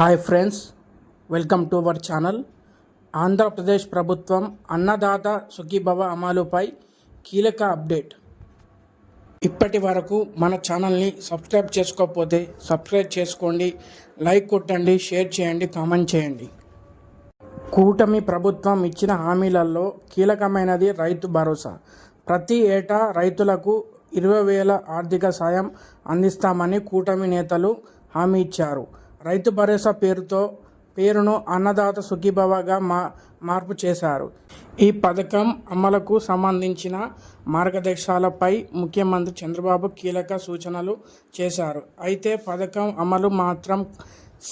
Hi friends welcome to our channel. Andhra Pradesh ప్రభుత్వం అన్నదాత సుఖీభవ అమలుపై కీలక అప్డేట్. ఇప్పటి వరకు మన ఛానల్ని సబ్స్క్రైబ్ చేసుకోకపోతే సబ్స్క్రైబ్ చేసుకోండి లైక్ కొట్టండి షేర్ చేయండి కామెంట్ చేయండి. కూటమి ప్రభుత్వం ఇచ్చిన హామీలలో కీలకమైనది రైతు భరోసా. ప్రతి ఏటా రైతులకు ఇరవై వేల ఆర్థిక సాయం అందిస్తామని కూటమి నేతలు హామీ ఇచ్చారు. రైతు భరోసా పేరుతో పేరును అన్నదాత సుఖీభవగా మా మార్పు చేశారు. ఈ పథకం అమలుకు సంబంధించిన మార్గదర్శకాలపై ముఖ్యమంత్రి చంద్రబాబు కీలక సూచనలు చేశారు. అయితే పథకం అమలు మాత్రం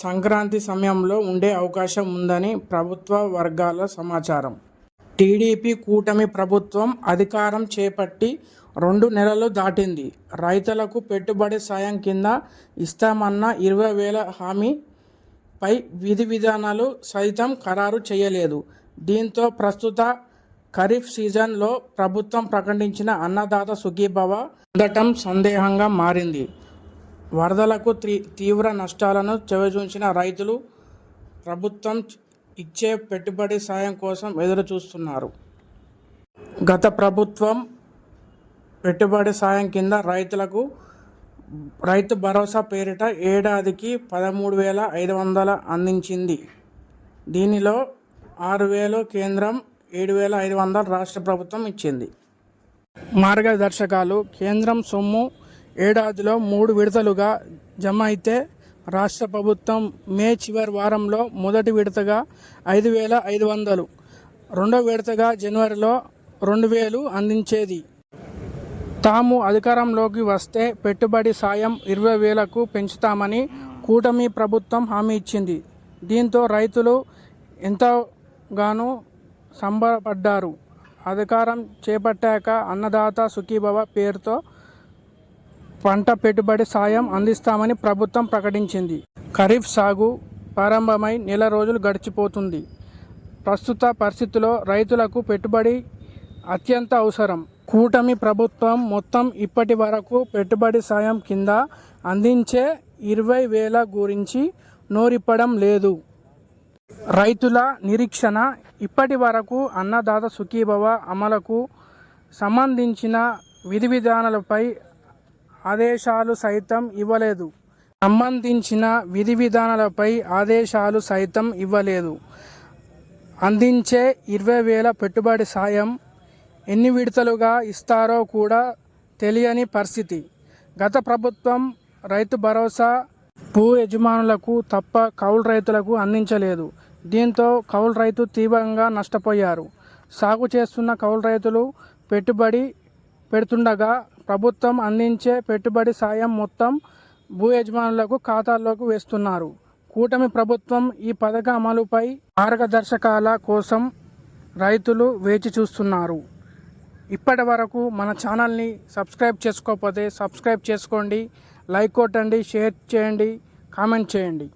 సంక్రాంతి సమయంలో ఉండే అవకాశం ఉందని ప్రభుత్వ వర్గాల సమాచారం. టీడీపీ కూటమి ప్రభుత్వం అధికారం చేపట్టి రెండు నెలలు దాటింది. రైతులకు పెట్టుబడి సాయం కింద ఇస్తామన్న ఇరవై వేల హామీపై విధి విధానాలు సైతం ఖరారు చేయలేదు. దీంతో ప్రస్తుత ఖరీఫ్ సీజన్లో ప్రభుత్వం ప్రకటించిన అన్నదాత సుఖీభవ ఉండటం సందేహంగా మారింది. వరదలకు తీ తీవ్ర నష్టాలను చవిచూసిన రైతులు ప్రభుత్వం ఇచ్చే పెట్టుబడి సాయం కోసం ఎదురు చూస్తున్నారు గత ప్రభుత్వం పెట్టుబడి సాయం కింద రైతులకు రైతు భరోసా పేరిట ఏడాదికి పదమూడు వేల ఐదు వందల అందించింది. దీనిలో ఆరు వేలు కేంద్రం ఏడు వేల ఐదు వందలు రాష్ట్ర ప్రభుత్వం ఇచ్చింది. మార్గదర్శకాలు కేంద్రం సొమ్ము ఏడాదిలో మూడు విడతలుగా జమ అయితే రాష్ట్ర ప్రభుత్వం మే చివరి వారంలో మొదటి విడతగా ఐదు వేల ఐదు వందలు రెండో విడతగా జనవరిలో రెండు వేలు అందించేది. తాము అధికారంలోకి వస్తే పెట్టుబడి సాయం ఇరవై వేలకు పెంచుతామని కూటమి ప్రభుత్వం హామీ ఇచ్చింది. దీంతో రైతులు ఎంతగానో సంబరపడ్డారు. అధికారం చేపట్టాక అన్నదాత సుఖీభవ పేరుతో పంట పెట్టుబడి సాయం అందిస్తామని ప్రభుత్వం ప్రకటించింది. ఖరీఫ్ సాగు ప్రారంభమై నెల రోజులు గడిచిపోతుంది. ప్రస్తుత పరిస్థితుల్లో రైతులకు పెట్టుబడి అత్యంత అవసరం. కూటమి ప్రభుత్వం మొత్తం ఇప్పటి వరకు పెట్టుబడి సాయం కింద అందించే ఇరవై వేల గురించి నోరిప్పడం లేదు. రైతుల నిరీక్షణ ఇప్పటి వరకు అన్నదాత సుఖీభవ అమలకు సంబంధించిన విధి విధానాలపై ఆదేశాలు సైతం ఇవ్వలేదు. సంబంధించిన విధి విధానాలపై ఆదేశాలు సైతం ఇవ్వలేదు. అందించే ఇరవై వేల పెట్టుబడి సాయం ఎన్ని విడతలుగా ఇస్తారో కూడా తెలియని పరిస్థితి. గత ప్రభుత్వం రైతు భరోసా భూ యజమానులకు తప్ప కౌలు రైతులకు అందించలేదు. దీంతో కౌలు రైతు తీవ్రంగా నష్టపోయారు. సాగు చేస్తున్న కౌలు రైతులు పెట్టుబడి పెడుతుండగా ప్రభుత్వం అందించే పెట్టుబడి సాయం మొత్తం భూ యజమానులకు ఖాతాల్లోకి వేస్తున్నారు. కూటమి ప్రభుత్వం ఈ పథక అమలుపై మార్గదర్శకాల కోసం రైతులు వేచి చూస్తున్నారు. ఇప్పటి వరకు మన ఛానల్ని సబ్స్క్రైబ్ చేసుకోకపోతే సబ్స్క్రైబ్ చేసుకోండి లైక్ కొట్టండి షేర్ చేయండి కామెంట్ చేయండి.